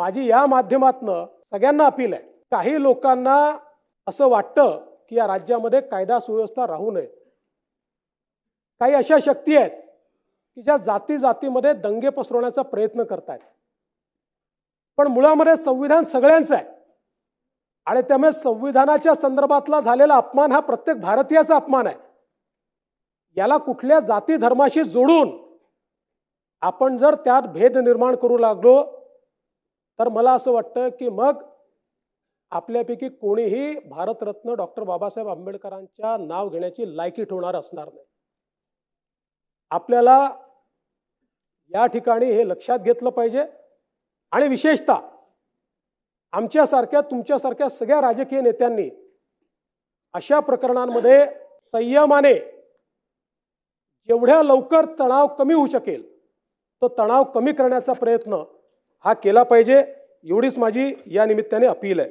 माझी या माध्यमातनं सगळ्यांना अपील आहे. काही लोकांना असं वाटतं की या राज्यामध्ये कायदा सुव्यवस्था राहू नये. काही अशा शक्ती आहेत की ज्या जाती जातीमध्ये दंगे पसरवण्याचा प्रयत्न करतायत. पण मुळामध्ये संविधान सगळ्यांचं आहे. आणि त्यामुळे संविधानाच्या संदर्भातला झालेला अपमान हा प्रत्येक भारतीयाचा अपमान आहे. याला कुठल्या जाती धर्माशी जोडून आपण जर त्यात भेद निर्माण करू लागलो तर मला असं वाटतं की मग आपल्यापैकी कोणीही भारतरत्न डॉक्टर बाबासाहेब आंबेडकरांच्या नाव घेण्याची लायकी ठेवणार असणार नाही. आपल्याला या ठिकाणी हे लक्षात घेतलं पाहिजे आणि विशेषतः आमच्यासारख्या तुमच्यासारख्या सगळ्या राजकीय नेत्यांनी अशा प्रकरणांमध्ये संयमाने जेवढ्या लवकर तणाव कमी होऊ शकेल तो तणाव कमी करण्याचा प्रयत्न हा केला पाहिजे एवढीच माझी या निमित्ताने अपील आहे.